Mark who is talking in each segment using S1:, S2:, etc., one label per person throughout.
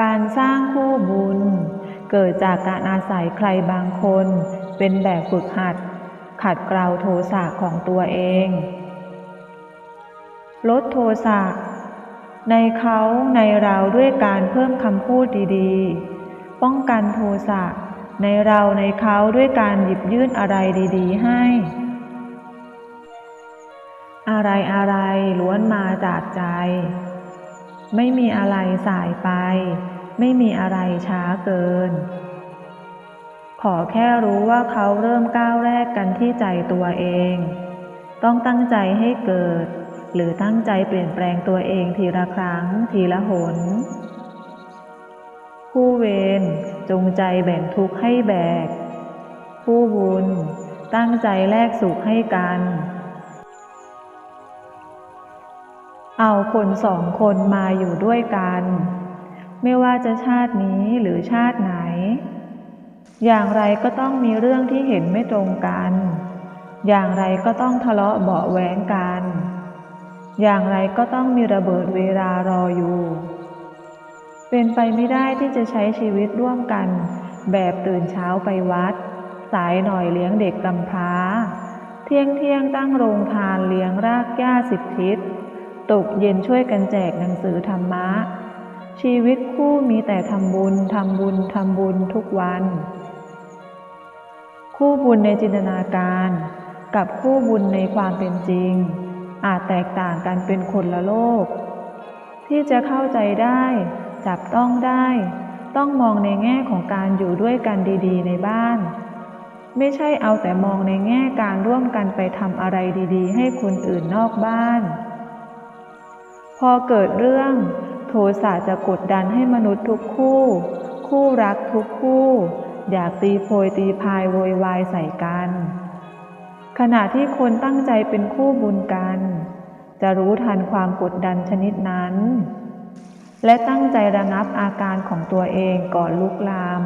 S1: การสร้างคู่บุญ เกิดจากการอาศัยใครบางคน เป็นแบบฝึกหัด ขัดเกลาโทสะของตัวเอง ลดโทสะในเขาในเราด้วยการเพิ่มคำพูดดีๆ ป้องกันโทสะในเราในเขาด้วยการหยิบยื่นอะไรดีๆ ให้ อะไรอะไรล้วนมาจากใจ ไม่มีอะไรสายไป ไม่มีอะไรช้าเกิน ขอแค่รู้ว่าเขาเริ่มก้าวแรกกันที่ใจตัวเอง ต้องตั้งใจให้เกิด หรือตั้งใจเปลี่ยนแปลงตัวเองทีละครั้งทีละหน ผู้เวรจงใจแบ่งทุกข์ให้แบก ผู้บุญตั้งใจแลกสุขให้กัน เอาคนสองคนมาอยู่ด้วยกัน ไม่ว่าจะชาตินี้หรือชาติไหน อย่างไรก็ต้องมีเรื่องที่เห็นไม่ตรงกัน อย่างไรก็ต้องทะเลาะเบาะแว้งกัน อย่างไรก็ต้องมีระเบิดเวลารออยู่ เป็นไปไม่ได้ที่จะใช้ชีวิตร่วมกัน แบบตื่นเช้าไปวัด สายหน่อยเลี้ยงเด็กกำพร้า เที่ยงเที่ยงตั้งโรงทานเลี้ยงรากหญ้าสิบทิศ ตกเย็นช่วยกันแจกหนังสือธรรมะ ชีวิตคู่มีแต่ทำบุญ ทำบุญ ทำบุญทุกวัน คู่บุญในจินตนาการ กับคู่บุญในความเป็นจริง อาจแตกต่างกันเป็นคนละโลก ที่จะเข้าใจได้ จับต้องได้ ต้องมองในแง่ของการอยู่ด้วยกันดีๆ ในบ้าน ไม่ใช่เอาแต่มองในแง่การร่วมกันไปทำอะไรดีๆ ให้คนอื่นนอกบ้าน พอเกิดเรื่อง โทสะจะกดดันให้มนุษย์ทุกคู่ คู่รักทุกคู่ อยากตีโพยตีพายโวยวายใส่กัน ขณะที่คนตั้งใจเป็นคู่บุญกัน จะรู้ทันความกดดันชนิดนั้น และตั้งใจระงับอาการของตัวเองก่อนลุกลาม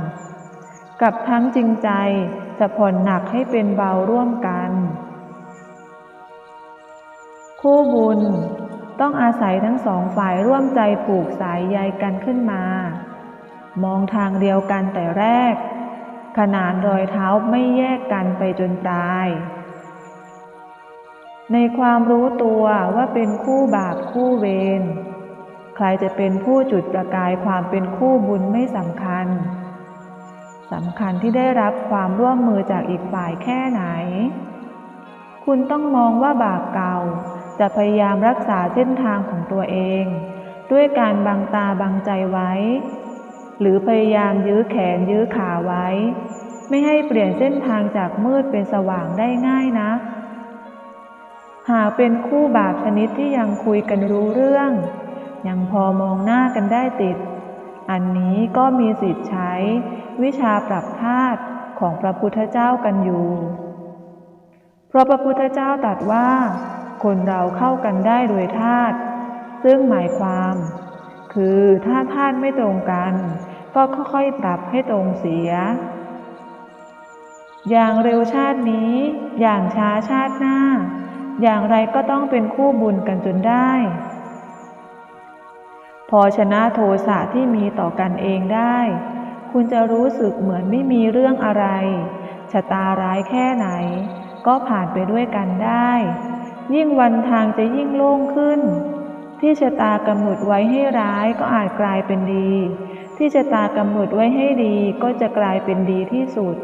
S1: กับทั้งจริงใจจะผ่อนหนักให้เป็นเบาร่วมกัน คู่บุญ ต้องอาศัยทั้งสองฝ่ายร่วมใจผูกสายใยกันขึ้นมา มองทางเดียวกันแต่แรก ขนานรอยเท้าไม่แยกกันไปจนตาย ในความรู้ตัวว่าเป็นคู่บาปคู่เวรใครจะเป็นผู้จุดประกายความเป็นคู่บุญไม่สำคัญสำคัญที่ได้รับความร่วมมือจากอีกฝ่ายแค่ไหน คุณต้องมองว่าบาปเก่า จะพยายามรักษาเส้นทางของตัวเอง ด้วยการบังตาบังใจไว้ หรือพยายามยื้อแขนยื้อขาไว้ ไม่ให้เปลี่ยนเส้นทางจากมืดเป็นสว่างได้ง่ายนะหากเป็นคู่บาปชนิดที่ยังคุยกันรู้เรื่อง ยังพอมองหน้ากันได้ติด อันนี้ก็มีสิทธิ์ใช้ วิชาปรับธาตุของพระพุทธเจ้ากันอยู่ เพราะพระพุทธเจ้าตรัสว่า คนเราเข้ากันได้โดยธาตุซึ่งหมายความ คือถ้าธาตุไม่ตรงกัน ก็ค่อยๆ ปรับให้ตรงเสีย อย่างเร็วชาตินี้ อย่างช้าชาติหน้า อย่างไรก็ต้องเป็นคู่บุญกันจนได้ พอชนะโทสะที่มีต่อกันเองได้ คุณจะรู้สึกเหมือนไม่มีเรื่องอะไรชะตาร้ายแค่ไหน ก็ผ่านไปด้วยกันได้ ยิ่งวันทางจะยิ่งโล่งขึ้น ที่ชะตากำหนดไว้ให้ร้ายก็อาจกลายเป็นดี ที่ชะตากำหนดไว้ให้ดีก็จะกลายเป็นดีที่สุด